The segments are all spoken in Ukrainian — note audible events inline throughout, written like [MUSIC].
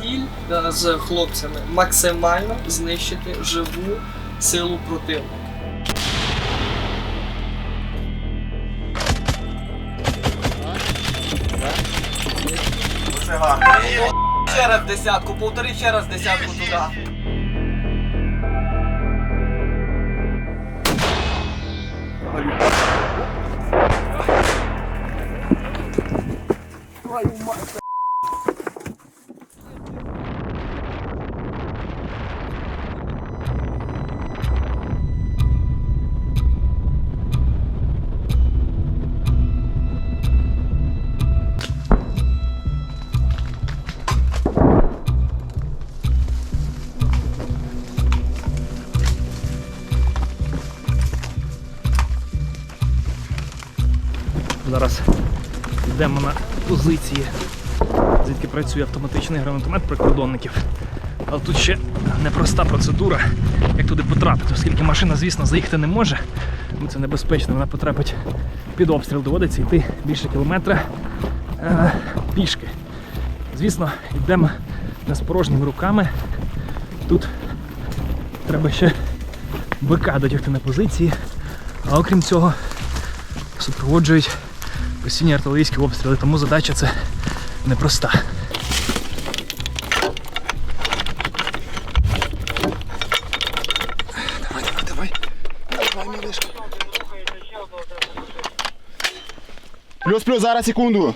ціль е, з хлопцями максимально знищити живу силу противника. Ще раз десятку, повтори ще раз десятку туди. Зараз позиції, звідки працює автоматичний гранатомет прикордонників. Але тут ще непроста процедура, як туди потрапити, оскільки машина, звісно, заїхати не може, бо це небезпечно, вона потрапить під обстріл, доводиться йти більше кілометра е, пішки. Звісно, йдемо не з порожніми руками. Тут треба ще бика дотягти на позиції, а окрім цього супроводжують постійні артилерійські обстріли, тому задача це непроста. Давай, давай, давай. Давай, мілишка. Плюс, плюс, зараз секунду.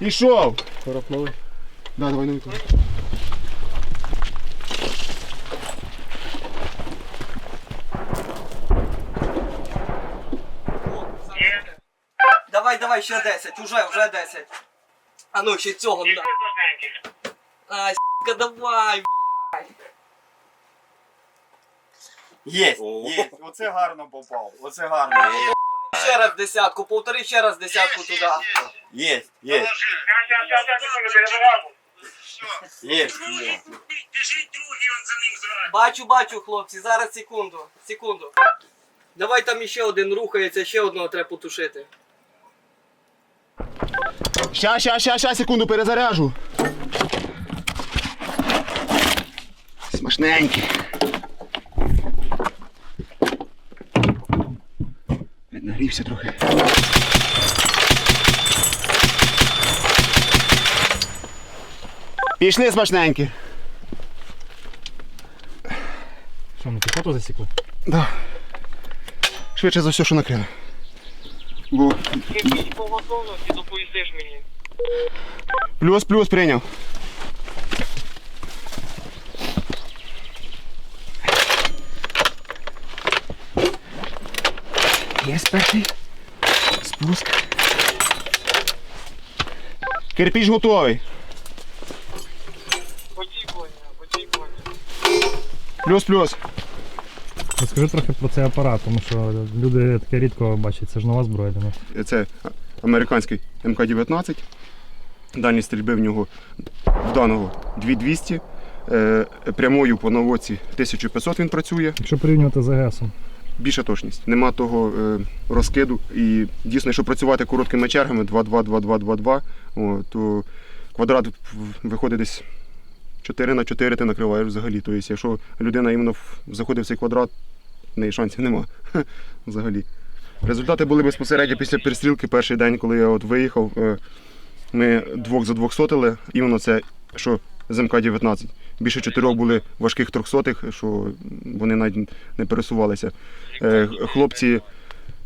Ішов. Порохнули. Да, давай новий. Давай, давай, ще 10, уже, вже 10. А ну, ще цього на. Ай, сука, давай, блядь. Є, є. Оце гарно попав. Оце гарно. Ще раз десятку, повтори ще раз десятку туди. Є, є. Є, є. Бачу, бачу, хлопці, зараз секунду, секунду. Давай там іще один рухається, ще одного треба потушити. Ща, ща, ща, ща, секунду, перезаряжу. Смачненький. Нагрівся трохи. Пішли смачненькі. Що, ми піхоту засікли? Да. Швидше за все, що накрили. Бо Якщо по готовності, доповістиш мені. плюс, плюс прийняв. Є перший. Спуск. Кирпіч готовий. Очікування, очікування. Плюс, плюс. Розкажи трохи про цей апарат, тому що люди таке рідко бачать, це ж нова зброя для нас. Це американський МК-19. Дальність стрільби в нього в даного 2200. Е, Прямою по наводці 1500 він працює. Якщо порівнювати з АГСом, Більша точність. Нема того е, розкиду. І дійсно, якщо працювати короткими чергами 2-2-2-2-2-2, то квадрат виходить десь 4 на 4 ти накриваєш взагалі. Тобто, якщо людина іменно заходить в цей квадрат, неї шансів нема. взагалі. Результати були безпосередньо після перестрілки. Перший день, коли я от виїхав, е, ми двох за двох сотили. Іменно це, що з МК-19. Більше чотирьох були важких трьохсотих, що вони навіть не пересувалися. Е, Хлопці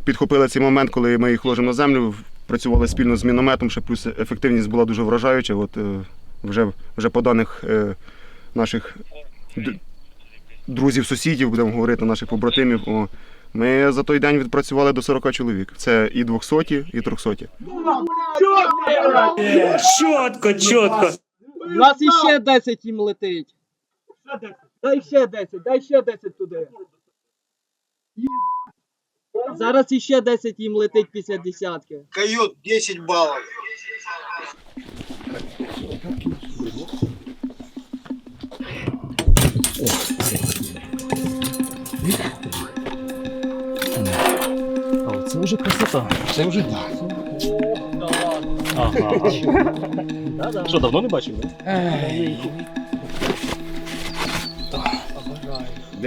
підхопили цей момент, коли ми їх ложимо на землю, працювали спільно з мінометом, ще плюс ефективність була дуже вражаюча. От, е, вже, вже по даних наших д- друзів-сусідів, будемо говорити, наших побратимів, о, ми за той день відпрацювали до 40 чоловік. Це і 200, і 300. Чітко, чітко. У нас іще 10 їм летить. Дай ще 10, дай ще 10 туди. Зараз іще 10 їм летить після десятки. Кают 10 баллов. Оце Це вже красота. Це вже так. Ага. [LAUGHS] Що, давно не бачив?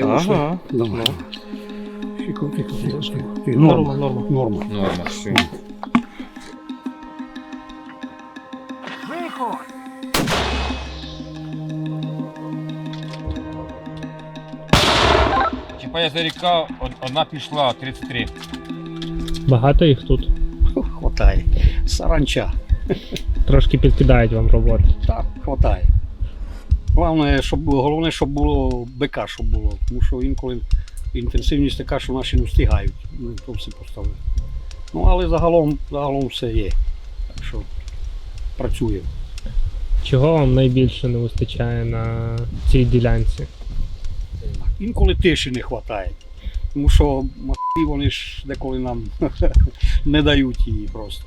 Ага. Давай. Фіку, фіку, фіку, фіку. Норма, Норма. норма. Норма. Норма, все. Чіпає за ріка, одна пішла, 33. Багато їх тут. Хватає. Саранча. Трошки підкидають вам роботи. Так, хватає. Головне, щоб, головне, щоб було БК, щоб було. Тому що інколи інтенсивність така, що наші не встигають. Ну, то всі поставили. Ну, але загалом, загалом все є. Так що працює. Чого вам найбільше не вистачає на цій ділянці? Інколи тиші не вистачає. Тому що махи вони ж деколи нам [LAUGHS] не дають її просто.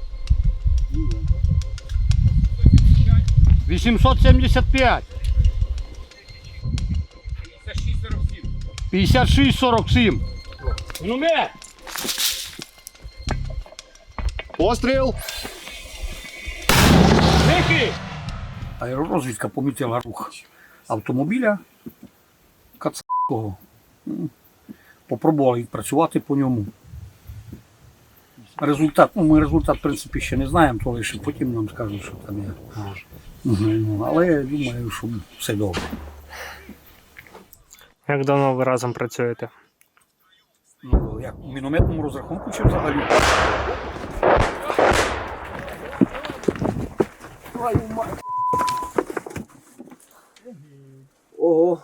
875. 56-47. Ну не! Постріл! Аеророзвідка помітила рух автомобіля М, Попробували відпрацювати по ньому. Результат, ну ми результат, в принципі, ще не знаємо, то лише потім нам скажуть, що там є. Ну, Але я думаю, що все добре. Як давно ви разом працюєте? Ну, як у мінометному розрахунку чи взагалі? Ого.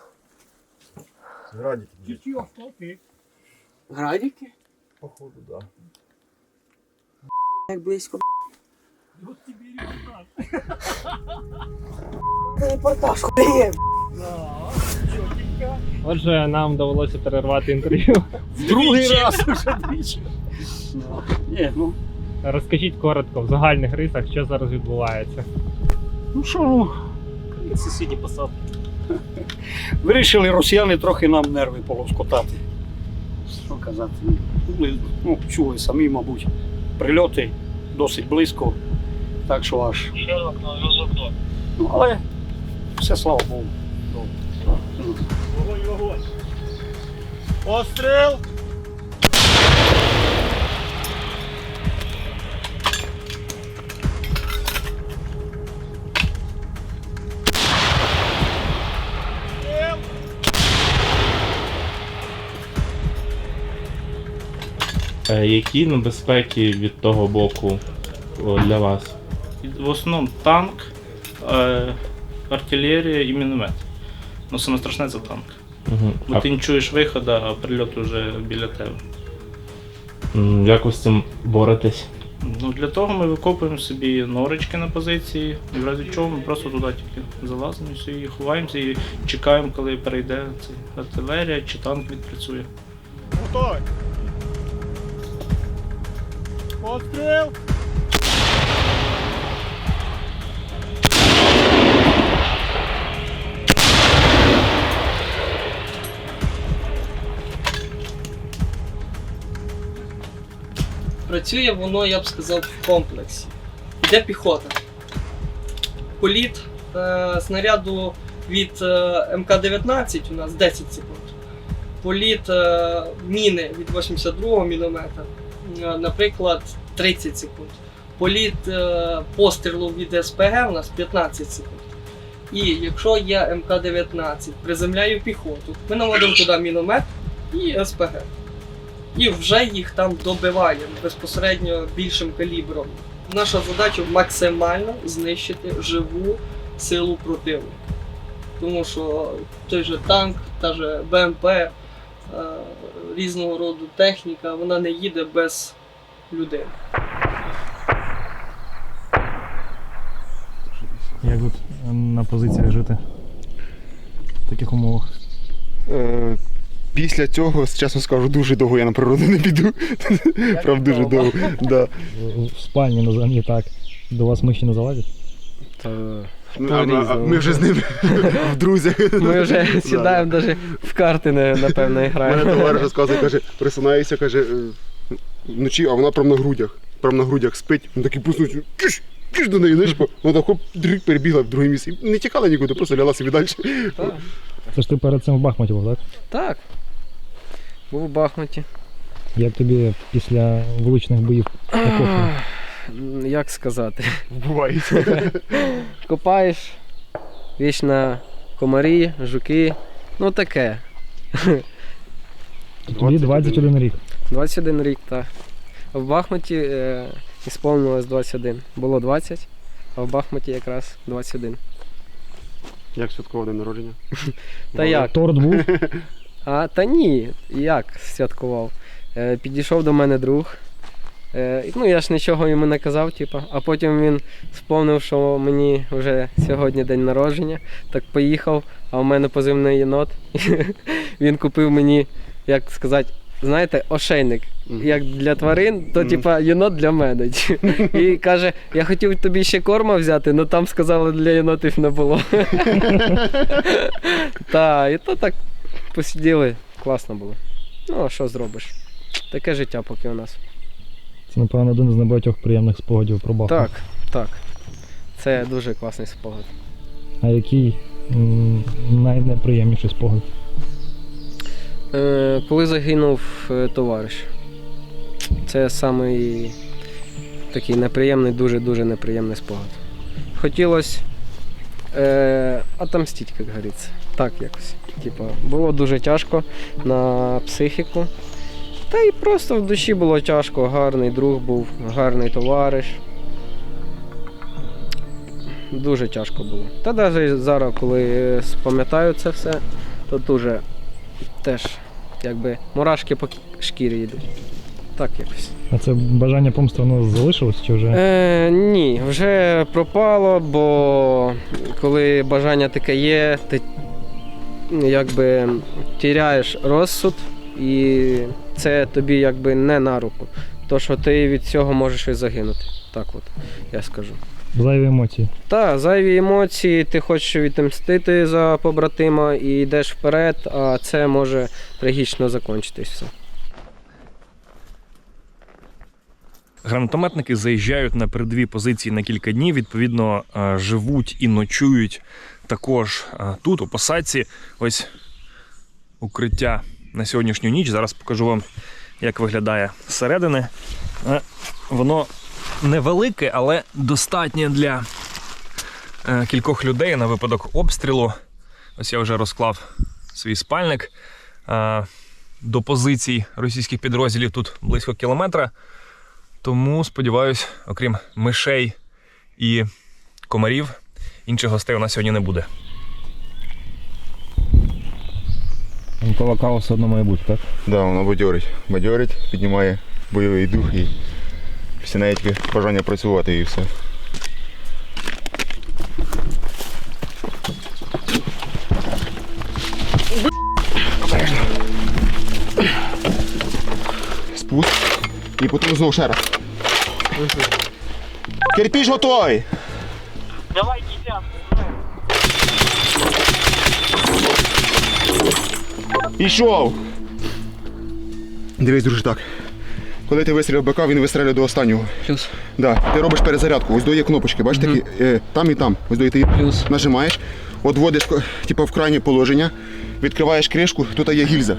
Градики. Градики? Походу, да. Як близько. Репортаж хує. Отже, нам довелося перервати інтерв'ю. Другий раз вже двічі. Ні, ну, Розкажіть коротко, в загальних рисах, що зараз відбувається. ну що, ну, Сусідні посадки. Вирішили росіяни трохи нам нерви полоскотати. Що казати? Були, ну, чули самі, мабуть, прильоти досить близько. Так що аж. Ну, але все слава Богу. Постріл! Які небезпеки від того боку для вас? В основному танк, е, артилерія і міномет. Ну, саме страшне це танк. Угу. Бо ти не чуєш виходу, а прильот вже біля тебе. як ви з цим боретесь? Ну, для того ми викопуємо собі норочки на позиції, і в разі чого ми просто туди тільки залазимо і ховаємося і чекаємо, коли перейде цей артилерія чи танк відпрацює. Працює воно, я б сказав, в комплексі. Йде піхота. Політ е, снаряду від е, МК-19 у нас 10 секунд. Політ е, міни від 82-го міномета, наприклад, 30 секунд. Політ е, пострілу від СПГ у нас 15 секунд. І якщо я МК-19 приземляю піхоту, ми наводимо туди міномет і СПГ і вже їх там добиваємо безпосередньо більшим калібром. Наша задача максимально знищити живу силу противника. Тому що той же танк, та же БМП, е, різного роду техніка, вона не їде без людини. Як тут на позиціях жити? В таких умовах. Е, Після цього, чесно скажу, дуже довго я на природу не піду. [LAUGHS] Прям дуже довго. Да. В спальні на землі так. До вас миші не залазять? Ми, а- а- ми вже з ними в друзях. Ми вже сідаємо навіть в карти, напевно, і Мене граємо. товариш розказує, каже, присинаюся, каже, «Е, вночі, а вона прям на грудях. Прям на грудях спить. Він такий проснувся, киш, киш до неї, знаєш, вона хоп, дрик, перебігла в друге місце. Не тікала нікуди, просто ляла собі далі. Це ж ти перед цим в Бахмуті був, так? Так. Був у Бахмуті. Як тобі після вуличних боїв [CLEARS THROAT] Як сказати? Буває. [LAUGHS] Копаєш, вічно комарі, жуки. Ну таке. Тобі 21 рік. 21 рік, так. В Бахмуті е, ісполнилось 21. Було 20, а в Бахмуті якраз 21. Як святкова день народження? [LAUGHS] Та як? Торт був. А та ні, як святкував. Е, підійшов до мене друг. Е, ну я ж нічого йому не казав, типу, а потім він сповнив, що мені вже сьогодні день народження. Так поїхав, а в мене позивний єнот. [LAUGHS] він купив мені, як сказати, знаєте, ошейник. Як для тварин, то типа єнот для мене. [LAUGHS] І каже, я хотів тобі ще корма взяти, але там сказали, для єнотів не було. [LAUGHS] Так, і то так посиділи, класно було. Ну, а що зробиш? Таке життя поки у нас. Напевно, один з небагатьох приємних спогадів про Бахмут. Так, так. Це дуже класний спогад. А який найнеприємніший спогад? Е, коли загинув е, товариш. Це самий такий неприємний, дуже-дуже неприємний спогад. Хотілося е, отомстити, як говориться. Так якось. Типа, було дуже тяжко на психіку. Та й просто в душі було тяжко, гарний друг був, гарний товариш. Дуже тяжко було. Та навіть зараз, коли спам'ятаю це все, то дуже теж якби мурашки по шкірі йдуть. Так якось. А це бажання помсти воно залишилось чи вже? Е, ні, вже пропало, бо коли бажання таке є, ти якби тіряєш розсуд, і це тобі якби не на руку. То що ти від цього можеш і загинути. Так от, я скажу. Зайві емоції. Так, зайві емоції, ти хочеш відомстити за побратима і йдеш вперед, а це може трагічно закінчитись все. Гранатометники заїжджають на передові позиції на кілька днів. Відповідно, е, живуть і ночують також е, тут, у посадці. Ось укриття на сьогоднішню ніч. Зараз покажу вам, як виглядає зсередини. Е, Воно невелике, але достатнє для е, кількох людей на випадок обстрілу. Ось я вже розклав свій спальник. Е, До позицій російських підрозділів тут близько кілометра. Тому сподіваюсь, окрім мишей і комарів, інших гостей у нас сьогодні не буде. Колокал все одно має бути, так? Да, воно бадьорить. Бадьорить, піднімає бойовий дух і неї тільки бажання працювати і все. Спуск. І потім знову ще раз. Кирпіч готовий. Пішов. Дивись, друже, так. Коли ти вистрілив БК, він вистрілює до останнього. Плюс. Да. Ти робиш перезарядку. Ось до є кнопочки, бачиш такі, е, там і там. Ось до ти Плюс. нажимаєш, от вводиш типу, в крайнє положення, відкриваєш кришку, тут є гільза.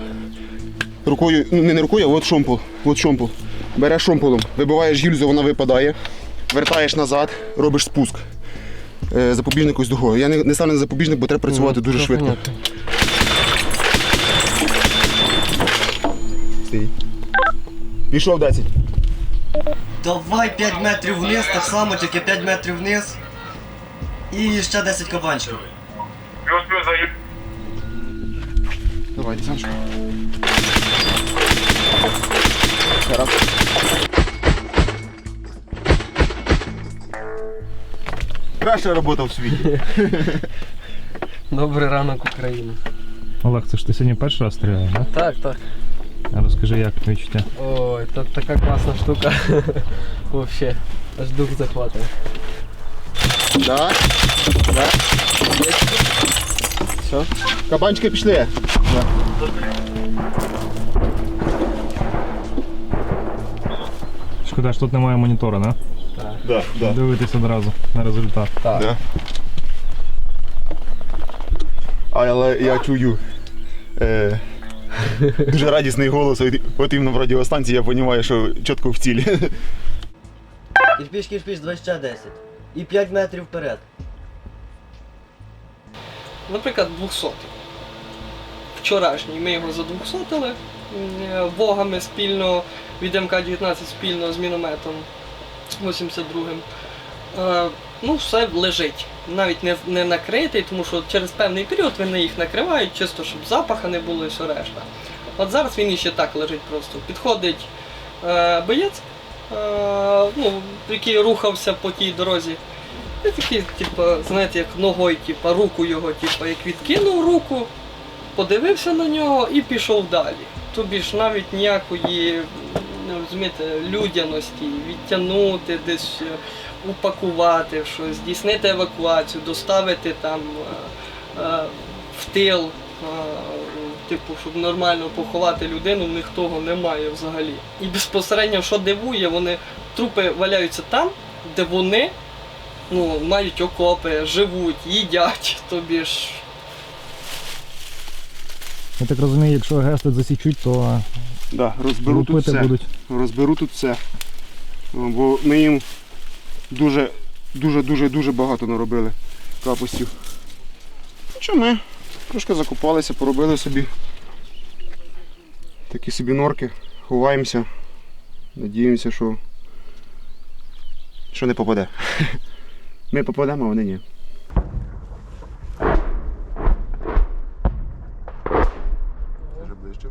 Рукою, ну не, не рукою, а от шомпол. От шомпол. Береш шомполом, вибиваєш гільзу, вона випадає, вертаєш назад, робиш спуск. Е, запобіжник ось дугою. Я не, не ставлю на запобіжник, бо треба працювати дуже Ну, швидко. понятно. Стій. Пішов 10. Давай 5 метрів вниз, так само, тільки 5 метрів вниз. І ще 10 кабанчиків. Давай, десяточку. Раз. Краща робота в світі. Добрий ранок, Україна. Олег, це ж ти сьогодні перший раз стріляєш, так? Так, так. А розкажи, як відчуття? Ой, це така класна штука. [LAUGHS] Вообще, аж дух захватує. Да. Да. Все? Кабанчики пішли. Шкода, що тут немає монітора, да? Да, да. Дивитись одразу на результат. Да. Але я чую е, [LAUGHS] дуже радісний голос. От, от іменно в радіостанції я розумію, що чітко в цілі. Кірпіш, кірпіш, давай ще 10. І 5 метрів вперед. Наприклад, 200. Вчорашній ми його задвухсотили м, вогами спільно від МК-19 спільно з мінометом 82-м. Ну, все лежить. Навіть не, не накритий, тому що через певний період вони їх накривають, чисто щоб запаха не було і все решта. От зараз він іще так лежить просто. Підходить е, боєць, е, ну, який рухався по тій дорозі. І такий, типу, знаєте, як ногою, типу, руку його, типу, як відкинув руку, подивився на нього і пішов далі. Тобі ж навіть ніякої ну, розумієте, людяності, відтягнути десь, е, упакувати щось, здійснити евакуацію, доставити там е, е, в тил, типу, щоб нормально поховати людину, в них того немає взагалі. І безпосередньо, що дивує, вони трупи валяються там, де вони ну, мають окопи, живуть, їдять, тобі ж. Я так розумію, якщо ГЕС тут засічуть, то Да, розберу тут все. будуть. Розберу тут все. Бо ми їм дуже, дуже, дуже, дуже багато наробили капустів. Що ми? Трошки закопалися, поробили собі. Такі собі норки, ховаємося. Надіємося, що, що не попаде. [LAUGHS] Ми попадемо, а вони ні. Вже ближче.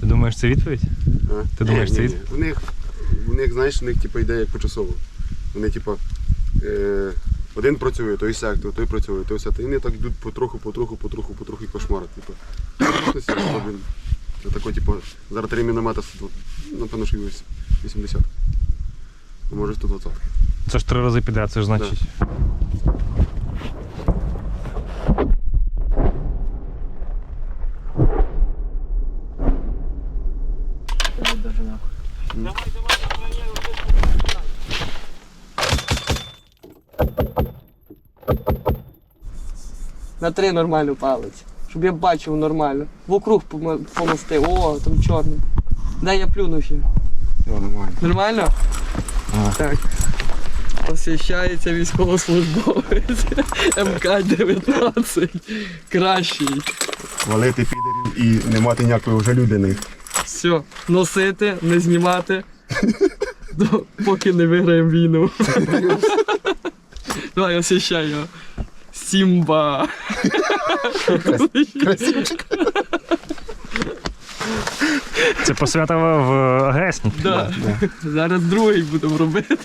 Ти думаєш, це відповідь? А? Ти думаєш, це ні, від- У них, у них, знаєш, у них типу, йде як почасово. Вони, типу, е, один працює, той сектор, той працює, той все. І вони так йдуть потроху, потроху, потроху, потроху і кошмарить. Типу. Тобто, це тако, типу, зараз три міномета, напевно, що 80. А може 120. Це ж три рази підряд, це ж значить. На три нормально палець. Щоб я бачив нормально. Вокруг помо- помости. О, там чорний. Дай я плюну ще. Нормально. Нормально? Так. Освящається військовослужбовець [LAUGHS] МК-19. Кращий. Валити підерів і не мати ніякої вже людини. Все, носити, не знімати. [LAUGHS] Поки не виграємо війну. [LAUGHS] Давай освящай його. Сімба. Це посвятував в ГЕС. Да. Зараз другий будемо робити.